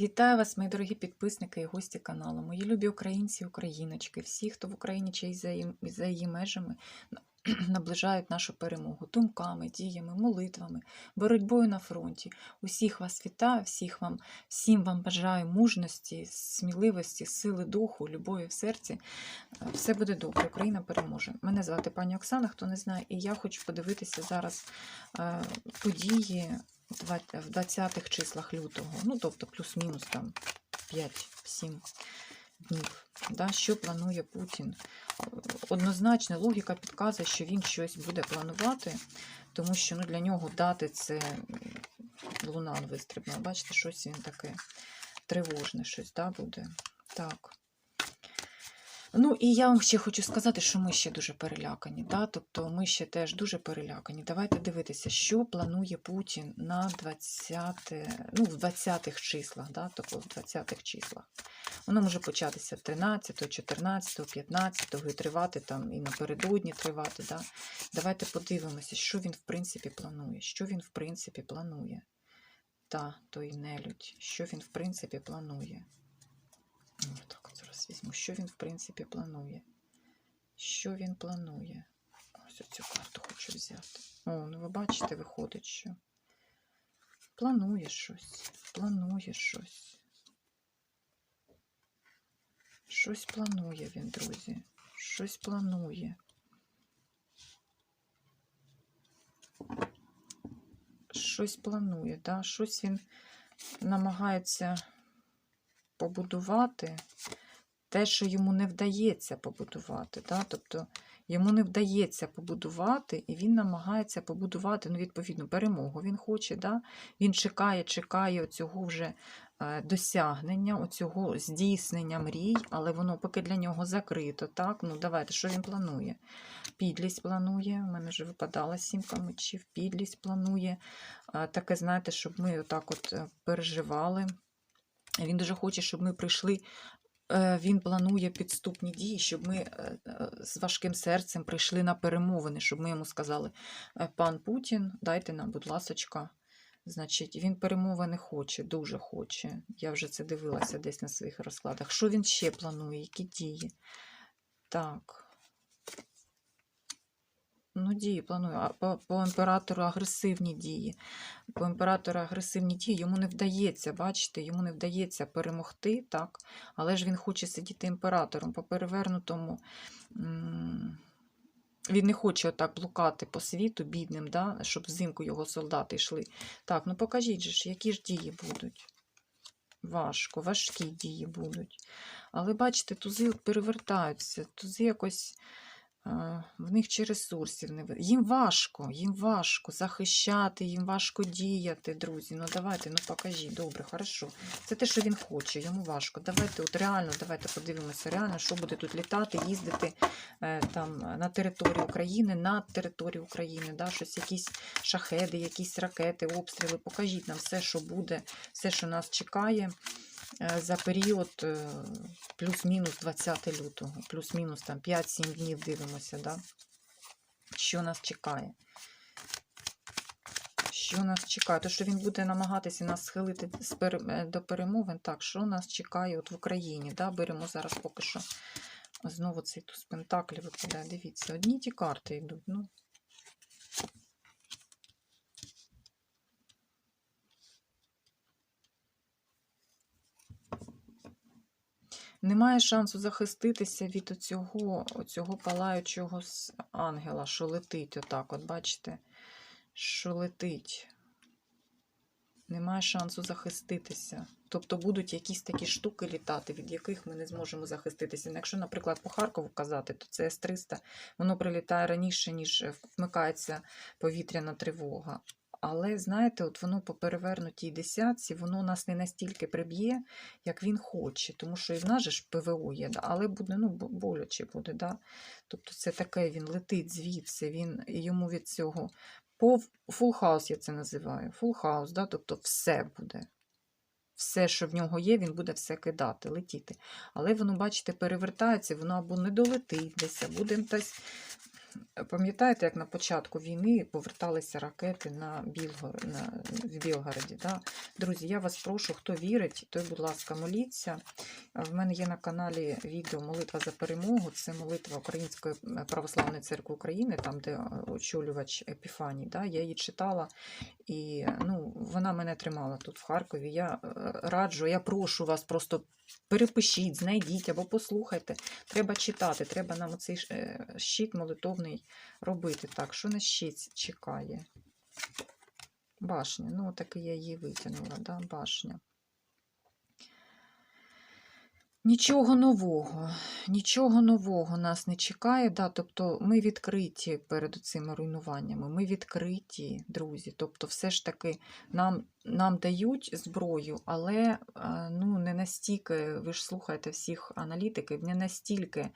Вітаю вас, мої дорогі підписники і гості каналу, мої любі українці, україночки, всі, хто в Україні чи за її, межами наближають нашу перемогу думками, діями, молитвами, боротьбою на фронті. Усіх вас вітаю, всіх вам, всім вам бажаю мужності, сміливості, сили духу, любові в серці. Все буде добре, Україна переможе. Мене звати пані Оксана, хто не знає, і я хочу подивитися зараз е, події в 20-х числах лютого, ну тобто плюс-мінус там 5-7 днів. Да, що планує Путін? Однозначно, логіка підказує, що він щось буде планувати, тому що ну, для нього дати це м, луна вистрибнула. Бачите, щось він таке тривожне, щось да, буде. Так. Ну і я вам ще хочу сказати, що ми ще дуже перелякані. Да? Тобто ми ще теж дуже перелякані. Давайте дивитися, що планує Путін на 20, ну, в 20-х числах, да? тобто в 20-х числах. Воно може початися 13, 14, 15 і тривати там і напередодні тривати. Да? Давайте подивимося, що він в принципі планує. Що він в принципі планує. Та, той нелюдь, що він в принципі планує. Ну, от зараз візьму. Що він, в принципі, планує? Що він планує? Ось цю карту хочу взяти. О, ну ви бачите, виходить, що планує щось, планує щось. Щось планує він, друзі. Щось планує. Щось планує, да? щось він намагається побудувати те, що йому не вдається побудувати. Да? Тобто йому не вдається побудувати, і він намагається побудувати, ну, відповідно, перемогу він хоче. Да? Він чекає, чекає оцього вже е, досягнення, оцього здійснення мрій, але воно поки для нього закрито. Так? Ну, давайте, що він планує? Підлість планує, у мене вже випадала сімка мечів, підлість планує. Таке, знаєте, щоб ми отак от е, переживали. Він дуже хоче, щоб ми прийшли. Е, Він планує підступні дії, щоб ми е, е, з важким серцем прийшли на перемовини, щоб ми йому сказали: «Е, пан Путін, дайте нам, будь ласочка. Значить, він перемовини хоче, дуже хоче. Я вже це дивилася десь на своїх розкладах. Що він ще планує? Які дії? Так. Ну, дії планую. А по, по імператору агресивні дії. По імператору агресивні дії йому не вдається, бачите, йому не вдається перемогти, так? Але ж він хоче сидіти імператором. По перевернутому він не хоче отак блукати по світу бідним, да? щоб взимку його солдати йшли. Так, ну покажіть же які ж дії будуть. Важко, важкі дії будуть. Але бачите, тузи перевертаються, тузи якось. В них чи ресурсів не Їм важко, їм важко захищати, їм важко діяти, друзі. Ну давайте, ну покажіть, добре, хорошо. Це те, що він хоче, йому важко. Давайте, от реально, давайте подивимося, реально, що буде тут літати, їздити е, там на території України, над територією України, да, щось, якісь шахеди, якісь ракети, обстріли. Покажіть нам все, що буде, все, що нас чекає за період е, плюс-мінус 20 лютого, плюс-мінус там 5-7 днів дивимося, да? що нас чекає. Що нас чекає? То, що він буде намагатися нас схилити е, до перемовин. Так, що нас чекає от в Україні? Да? Беремо зараз поки що знову цей туз пентаклів випадає. Дивіться, одні ті карти йдуть. Ну. Немає шансу захиститися від оцього, оцього палаючого ангела, що летить отак, от бачите, що летить. Немає шансу захиститися. Тобто будуть якісь такі штуки літати, від яких ми не зможемо захиститися. Ну, Якщо, наприклад, по Харкову казати, то це С-300, воно прилітає раніше, ніж е, вмикається повітряна тривога. Але знаєте, от воно по перевернутій десятці, воно нас не настільки приб'є, як він хоче. Тому що і в нас же ж ПВО є, але буде ну, боляче буде. Да? Тобто це таке, він летить звідси, він йому від цього. По фул хаус я це називаю. Фул хаус, да? тобто все буде. Все, що в нього є, він буде все кидати, летіти. Але воно, бачите, перевертається, воно або не долетить десь, або десь Пам'ятаєте, як на початку війни поверталися ракети на Білгор... на... в Білгороді? Да? Друзі, я вас прошу, хто вірить, той, будь ласка, моліться. В мене є на каналі відео Молитва за перемогу. Це молитва Української православної церкви України, там, де е, очолювач Епіфаній. Да? Я її читала, і ну, вона мене тримала тут в Харкові. Я е, раджу, я прошу вас просто перепишіть, знайдіть або послухайте. Треба читати, треба нам цей щит молитовний робити. Так, що на щит чекає? Башня. Ну, так я її витягнула, да? башня. Нічого нового, нічого нового нас не чекає. Да? Тобто ми відкриті перед цими руйнуваннями. Ми відкриті, друзі. Тобто, все ж таки нам, нам дають зброю, але е, ну, не настільки, ви ж слухаєте всіх аналітиків, не настільки е,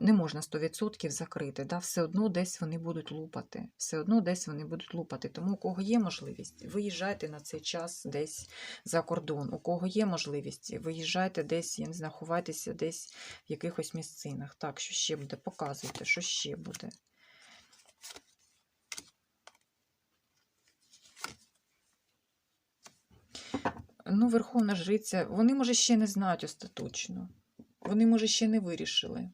не можна 100% закрити. Да? Все одно десь вони будуть лупати. Все одно десь вони будуть лупати. Тому у кого є можливість, виїжджайте на цей час десь за кордон. У кого є можливість, виїжджайте десь, я не знаю, ховайтеся десь в якихось місцинах. Так, що ще буде? Показуйте, що ще буде. Ну, Верховна Жриця, вони, може, ще не знають остаточно. Вони, може, ще не вирішили.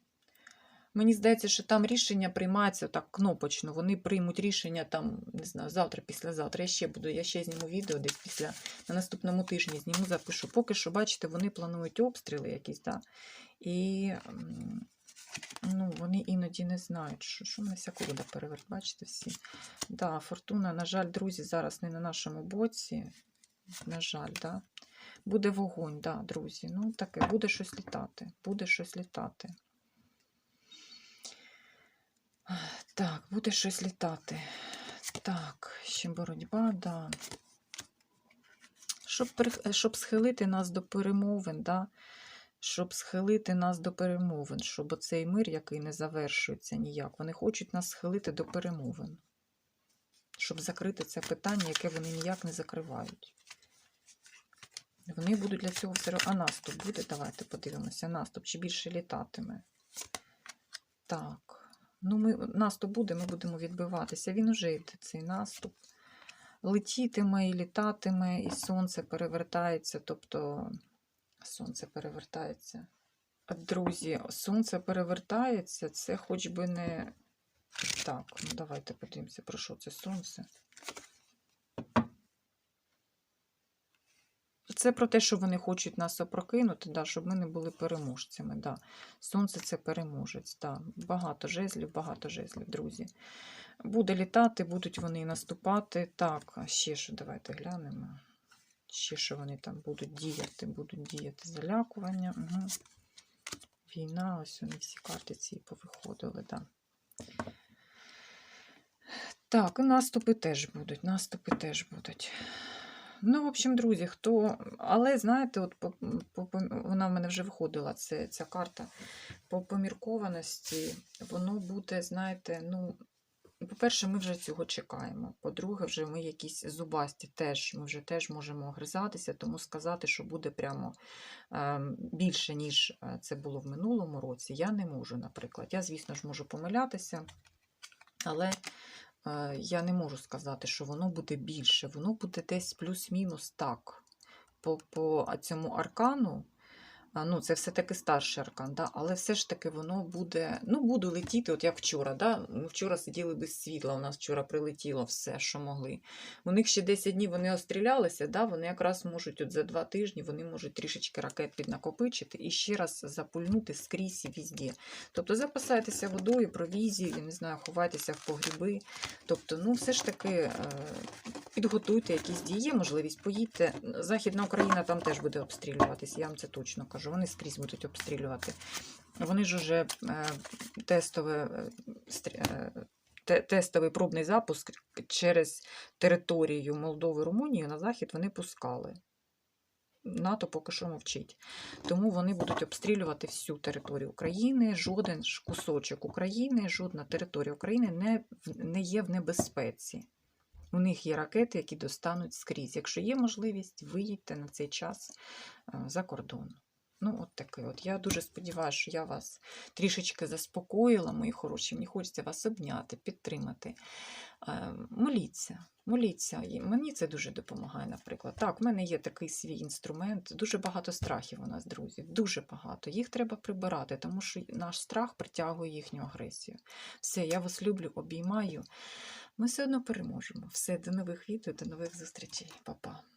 Мені здається, що там рішення приймається так кнопочно. Вони приймуть рішення там, не знаю, завтра, післязавтра. Я ще буду, я ще зніму відео десь після на наступному тижні зніму, запишу. Поки що, бачите, вони планують обстріли якісь, да? і ну, вони іноді не знають, що, що мене вся колода переверт, бачите всі. Да, фортуна, на жаль, друзі, зараз не на нашому боці. На жаль, да. Буде вогонь, да, друзі. Ну, таке, буде щось літати. Буде щось літати. Так, буде щось літати. Так, ще боротьба, да. Щоб, щоб схилити нас до перемовин, да? щоб схилити нас до перемовин, щоб оцей мир, який не завершується ніяк, вони хочуть нас схилити до перемовин. Щоб закрити це питання, яке вони ніяк не закривають. Вони будуть для цього все. ро- А наступ буде? Давайте подивимося. Наступ чи більше літатиме? Так. Ну, ми, наступ буде, ми будемо відбиватися. Він уже йде, цей наступ. Летітиме і літатиме, і сонце перевертається. Тобто сонце перевертається. Друзі, сонце перевертається, це хоч би не. Так, ну давайте подивимося, про що це сонце. Це про те, що вони хочуть нас опрокинути, да, щоб ми не були переможцями. Да. Сонце це переможець. Да. Багато жезлів, багато жезлів, друзі. Буде літати, будуть вони наступати. Так, а ще що, давайте глянемо. Ще що вони там будуть діяти, будуть діяти залякування. Угу. Війна, ось вони всі карти ці повиходили, да. Так, наступи теж будуть. Наступи теж будуть. Ну, в общем, друзі, хто. Але знаєте, от по, по, вона в мене вже виходила, це, ця карта. По поміркованості, воно буде, знаєте, ну. По-перше, ми вже цього чекаємо. По-друге, вже ми якісь зубасті теж, ми вже теж можемо огризатися, тому сказати, що буде прямо ем, більше, ніж е, це було в минулому році, я не можу, наприклад. Я, звісно ж, можу помилятися, але я не можу сказати, що воно буде більше. Воно буде десь плюс-мінус так. По, по цьому аркану, ну, це все-таки старший аркан, да? але все ж таки воно буде, ну, буду летіти, от як вчора. Да? Ми вчора сиділи без світла, у нас вчора прилетіло все, що могли. У них ще 10 днів вони острілялися, да? вони якраз можуть от за два тижні вони можуть трішечки ракет піднакопичити і ще раз запульнути скрізь і візді. Тобто запасайтеся водою, провізією, не знаю, ховайтеся в погріби. Тобто, ну, все ж таки е, підготуйте якісь дії, можливість, поїдьте. Західна Україна там теж буде обстрілюватись, я вам це точно кажу. Вони скрізь будуть обстрілювати. Вони ж уже е, тестове, е, е, те- тестовий пробний запуск через територію Молдови, Румунії на захід вони пускали. НАТО поки що мовчить. Тому вони будуть обстрілювати всю територію України. Жоден кусочок України, жодна територія України не, не є в небезпеці. У них є ракети, які достануть скрізь. Якщо є можливість, виїдьте на цей час за кордон. Ну, от такий от. Я дуже сподіваюся, що я вас трішечки заспокоїла, мої хороші. Мені хочеться вас обняти, підтримати. Е, Моліться, моліться. Мені це дуже допомагає, наприклад. Так, в мене є такий свій інструмент. Дуже багато страхів у нас, друзі. Дуже багато. Їх треба прибирати, тому що наш страх притягує їхню агресію. Все, я вас люблю, обіймаю. Ми все одно переможемо. Все, до нових відео, до нових зустрічей. Па-па.